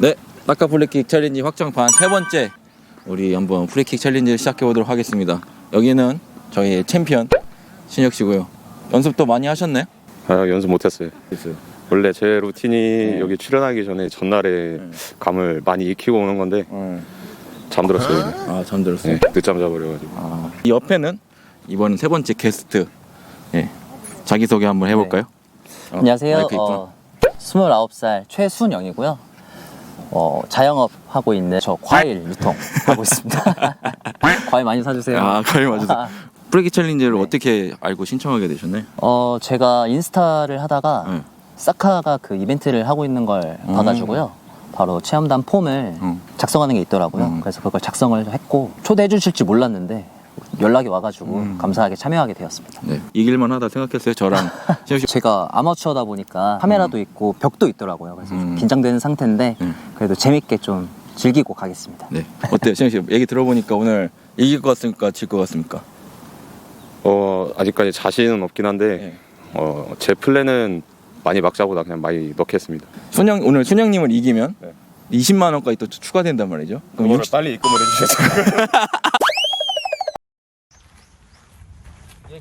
네, 낙하 프리킥 챌린지 확정판 세 번째 우리 한번 프리킥 챌린지 시작해 보도록 하겠습니다. 여기는 저희 챔피언 신혁 씨고요. 연습도 많이 하셨나요? 아, 연습 못했어요. 원래 제 루틴이 네. 여기 출연하기 전에 전날에 네. 감을 많이 익히고 오는 건데 잠들었어요. 아 잠들었어요. 네, 늦잠 자버려가지고. 아, 이 옆에는 이번 세 번째 게스트 예, 자기 소개 한번 해볼까요? 어, 안녕하세요. 마이크 있구나. 어, 29살 최순영이고요. 어, 자영업 하고 있는 저 과일 유통 하고 있습니다. 과일 많이 사주세요. 아, 과일 아, 프리킥 챌린지를 어떻게 알고 신청하게 되셨나요? 어, 제가 인스타를 하다가 네. 사카가 그 이벤트를 하고 있는 걸 음. 봐가지고요. 바로 체험단 폼을 음. 작성하는 게 있더라고요. 음. 그래서 그걸 작성을 했고 초대해 주실지 몰랐는데 연락이 와가지고 음. 감사하게 참여하게 되었습니다. 네, 이길만 하다 생각했어요. 저랑 씨. 제가 아마추어다 보니까 카메라도 있고 벽도 있더라고요. 그래서 좀 음. 긴장되는 상태인데 음. 그래도 재밌게 좀 즐기고 가겠습니다. 네, 어때요, 신혁 씨? 얘기 들어보니까 오늘 이길 것 같습니까? 질 것 같습니까? 어, 아직까지 자신은 없긴 한데 네. 어, 제 플랜은 많이 막자보다 그냥 많이 넣겠습니다. 순영 오늘 순영님을 이기면 네. 20만 원까지 또 추가된단 말이죠. 그럼 60... 빨리 입금을 해주셔서.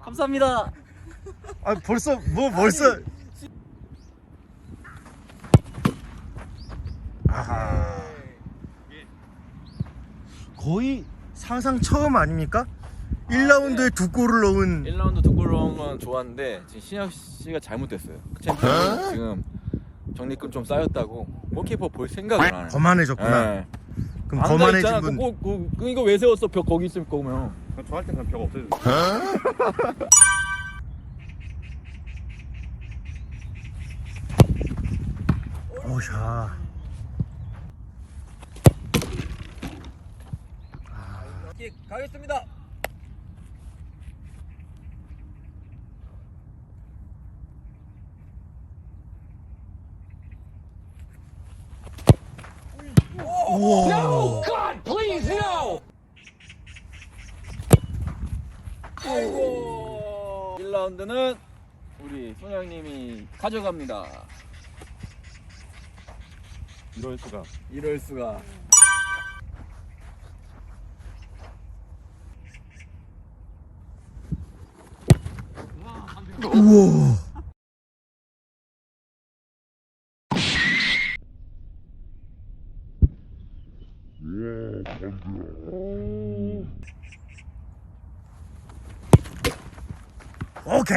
감사합니다. 아 벌써 뭐 벌써 아하 거의 사상 처음 아닙니까? 1라운드에 두 골을 넣은 1라운드 두 골 넣은 건 좋았는데 지금 신혁 씨가 잘못됐어요. 챔피언 지금 적립금 좀 쌓였다고 골키퍼 볼 생각을 안 해요. 거만해졌구나. 네. 그럼 거만해진 있잖아. 분 그, 그, 그, 이거 왜 세웠어? 벽 거기 있을 거면. 저할 땐 그냥 벽 없애주세요. 오샤. 가겠습니다. 우와. 아이고 1라운드는 우리 손영님이 가져갑니다. 이럴 수가. 이럴 수가. 우와. 오케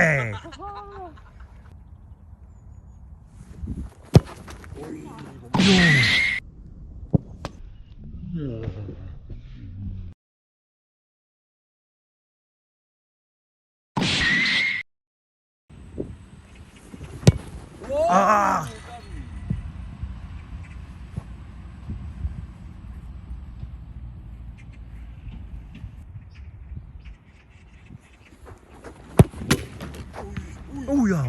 오야.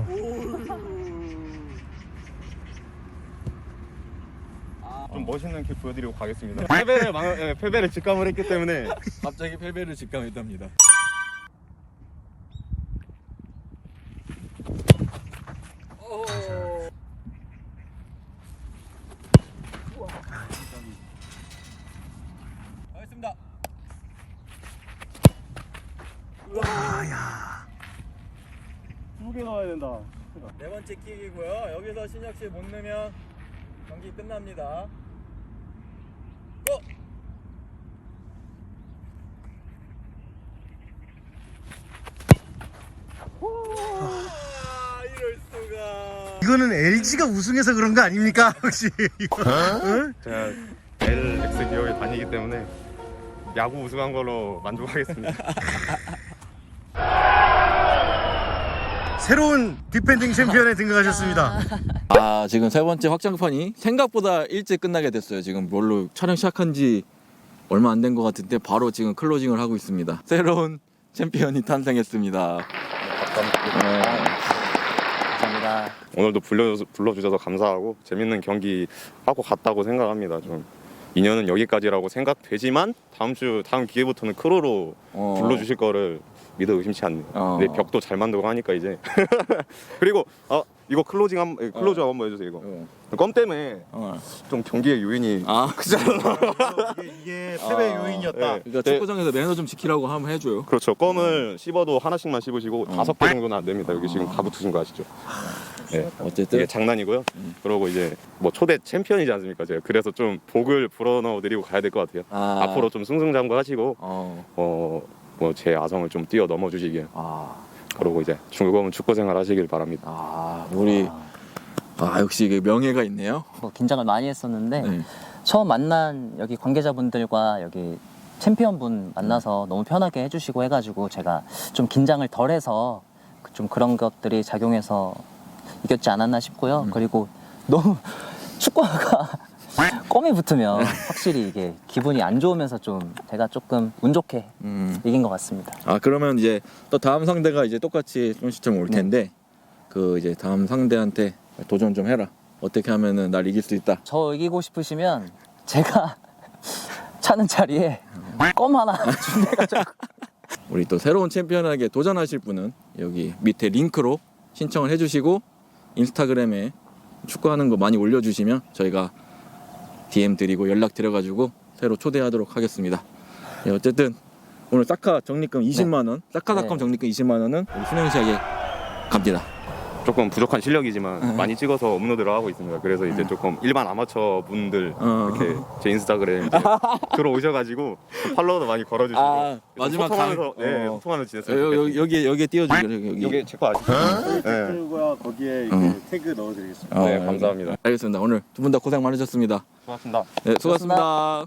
좀 멋있는 킥 보여드리고 가겠습니다. 패배를 망, 예, 패배를 직감을 했기 때문에 갑자기 패배를 직감했답니다. 가겠습니다. 아야. 두 개 넣어야 된다. 네 번째 킥이고요. 여기서 신혁 씨 못 넣으면 경기 끝납니다. 고! 아, 이럴 수가. 이거는 LG가 우승해서 그런 거 아닙니까? 혹시 이거? 응? 제가 LX 기업에 다니기 때문에 야구 우승한 걸로 만족하겠습니다. 새로운 디펜딩 챔피언에 등극하셨습니다. 아 지금 세 번째 확장판이 생각보다 일찍 끝나게 됐어요. 지금 뭘로 촬영 시작한 지 얼마 안 된 것 같은데 바로 지금 클로징을 하고 있습니다. 새로운 챔피언이 탄생했습니다. 네. 감사합니다. 오늘도 불러 불러주셔서 감사하고 재밌는 경기 하고 갔다고 생각합니다. 좀 인연은 여기까지라고 생각되지만 다음 주 다음 기회부터는 크로로 어. 불러주실 거를 믿어 의심치 않네요. 어. 근데 벽도 잘 만들고 하니까 이제 그리고 아 이거 클로징 한 예, 클로즈 어. 한번 해주세요 이거 어. 껌 때문에 어. 좀 경기의 요인이 아 그잖아. 이게, 이게 패배 아, 요인이었다. 네. 그러니까 축구장에서 매너 좀 지키라고 하면 해줘요. 그렇죠 껌을 씹어도 하나씩만 씹으시고 다섯 개 정도는 안 됩니다 여기 지금 다 붙으신 거 아시죠? 네. 어쨌든 이게 장난이고요. 그러고 이제 뭐 초대 챔피언이지 않습니까? 제가 그래서 좀 복을 불어넣어 드리고 가야 될 것 같아요. 아. 앞으로 좀 승승장구하시고 어. 어 뭐 제 아성을 좀 뛰어 넘어 주시길 아. 그러고 이제 즐거운 축구 생활 하시길 바랍니다. 아 우리 아, 아 역시 이게 명예가 있네요. 뭐 긴장을 많이 했었는데 네. 처음 만난 여기 관계자분들과 여기 챔피언분 만나서 너무 편하게 해주시고 해가지고 제가 좀 긴장을 덜해서 그 좀 그런 것들이 작용해서 이겼지 않았나 싶고요. 그리고 너무 축구가 껌이 붙으면 확실히 이게 기분이 안 좋으면서 좀 제가 조금 운 좋게 음. 이긴 것 같습니다. 아 그러면 이제 또 다음 상대가 이제 똑같이 좀 시점 올 텐데 그 이제 다음 상대한테 도전 좀 해라. 어떻게 하면은 날 이길 수 있다. 저 이기고 싶으시면 제가 차는 자리에 껌 하나 준비해가지고 우리 또 새로운 챔피언에게 도전하실 분은 여기 밑에 링크로 신청을 해주시고 인스타그램에 축구하는 거 많이 올려주시면 저희가 DM 드리고 연락 드려가지고 새로 초대하도록 하겠습니다. 예, 어쨌든 오늘 사카 적립금 20만 원, 사카 닷컴 네. 적립금 20만 원은 우리 순영 씨에게 갑니다. 조금 부족한 실력이지만 많이 찍어서 업로드를 하고 있습니다. 그래서 이제 조금 일반 아마추어 분들 어. 이렇게 제 인스타그램 이제 들어오셔가지고 팔로워도 많이 걸어주시고 아, 마지막 소통하면서 강- 네, 어. 소통하면서 지냈어요. 여 기 여기 여기 여기에 띄워주세요. 여기. 여기 제거 아시죠? 네. 댓글과 거기에 이렇게 어. 태그 넣어드리겠습니다. 어, 네, 감사합니다. 알겠습니다. 오늘 두 분 다 고생 많으셨습니다. 고맙습니다. 네, 수고하셨습니다.